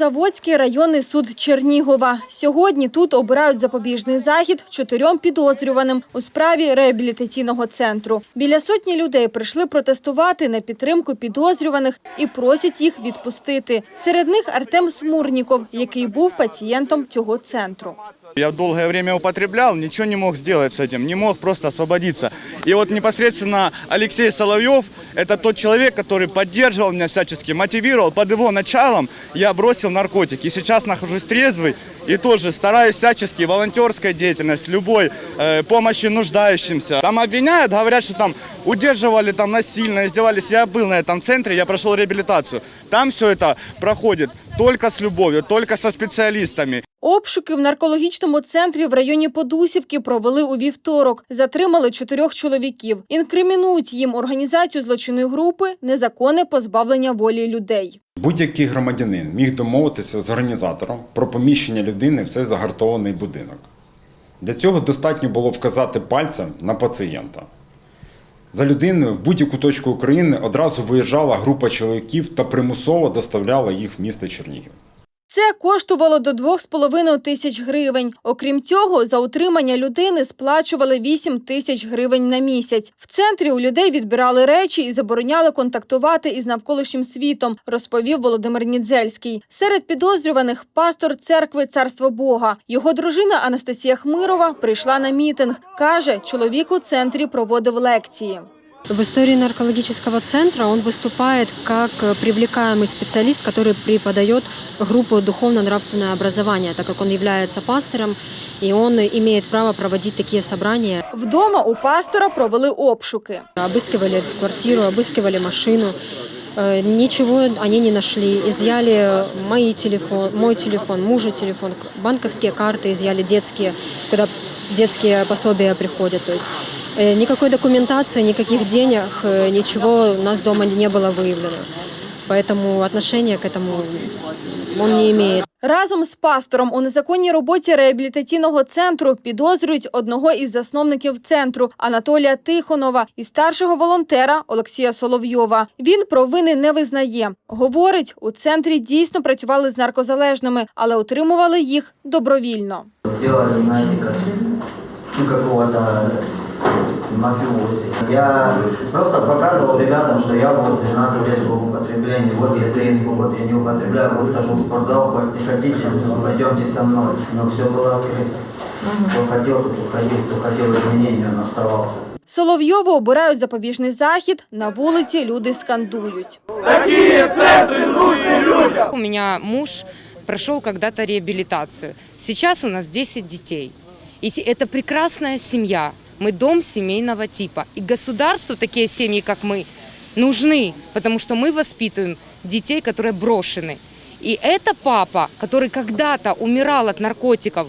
Новозаводський районний суд Чернігова. Сьогодні тут обирають запобіжний захід чотирьом підозрюваним у справі реабілітаційного центру. Біля сотні людей прийшли протестувати на підтримку підозрюваних і просять їх відпустити. Серед них Артем Смурніков, який був пацієнтом цього центру. Я долгое время употреблял, ничего не мог сделать с этим, не мог просто освободиться. И вот непосредственно Алексей Соловьев, это тот человек, который поддерживал меня всячески, мотивировал. Под его началом я бросил наркотики. И сейчас нахожусь трезвый и тоже стараюсь всячески, волонтерская деятельность, любой э, помощи нуждающимся. Там обвиняют, говорят, что там удерживали там насильно, издевались. Я был на этом центре, я прошел реабилитацию. Там все это проходит только с любовью, только со специалистами. Обшуки в наркологічному центрі в районі Подусівки провели у вівторок. Затримали чотирьох чоловіків. Інкримінують їм організацію злочинної групи, незаконне позбавлення волі людей. Будь-який громадянин міг домовитися з організатором про поміщення людини в цей загартований будинок. Для цього достатньо було вказати пальцем на пацієнта. За людиною в будь-яку точку України одразу виїжджала група чоловіків та примусово доставляла їх в місто Чернігів. Це коштувало до 2,5 тисяч гривень. Окрім цього, за утримання людини сплачували 8 тисяч гривень на місяць. В центрі у людей відбирали речі і забороняли контактувати із навколишнім світом, розповів Володимир Нідзельський. Серед підозрюваних пастор церкви Царство Бога. Його дружина Анастасія Хмирова прийшла на мітинг. Каже, чоловік у центрі проводив лекції. В истории наркологического центра он выступает как э, привлекаемый специалист, который преподает группу духовно-нравственное образование, так как он является пастором, и он имеет право проводить такие собрания. Вдома у пастора провели обшуки. Обыскивали квартиру, обыскивали машину. Э, Ничего они не нашли. Изъяли мои телефон, мой телефон, мужа телефон, банковские карты изъяли детские, куда детские пособия приходят. То есть э, никакой документации, никаких денег, э, ничего у нас дома не было выявлено. Поэтому отношения к этому он не имеет. Разом з пастором у незаконній роботі реабілітаційного центру підозрюють одного із засновників центру Анатолія Тихонова і старшого волонтера Олексія Соловйова. Він провини не визнає. Говорить, у центрі дійсно працювали з наркозалежними, але отримували їх добровільно. делали, знаете, как, ну, какого-то мафиози. Я просто показывал ребятам, что я вот 12 лет был в употреблении, вот я трезвый, вот я не употребляю, вот хожу в спортзал, хоть не хотите, пойдемте со мной. Но все было открыто. Кто хотел, тот уходил, кто хотел изменений, он оставался. Соловйову обирають запобіжний захід. На вулиці люди скандують. У меня муж прошел когда-то реабилитацию. Сейчас у нас 10 детей. И се- это прекрасная семья. Мы дом семейного типа. И государству такие семьи, как мы, нужны, потому что мы воспитываем детей, которые брошены. И это папа, который когда-то умирал от наркотиков,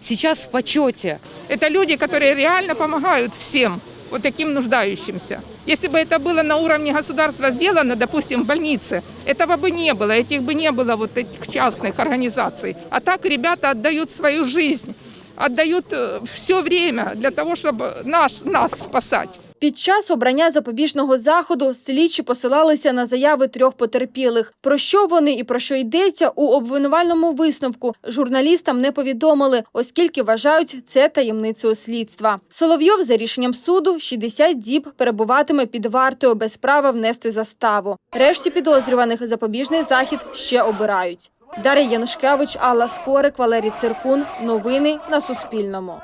сейчас в почете. Это люди, которые реально помогают всем, вот таким нуждающимся. Если бы это было на уровне государства сделано, допустим, в больнице, этого бы не было, этих бы не было вот этих частных организаций. А так ребята отдают свою жизнь, отдают все время для того, чтобы наш, нас спасать. Під час обрання запобіжного заходу слідчі посилалися на заяви трьох потерпілих. Про що вони і про що йдеться у обвинувальному висновку журналістам не повідомили, оскільки вважають це таємницею слідства. Соловйов за рішенням суду 60 діб перебуватиме під вартою без права внести заставу. Решті підозрюваних запобіжний захід ще обирають. Дар'я Янушкевич, Алла Скорик, Валерій Циркун. Новини на Суспільному.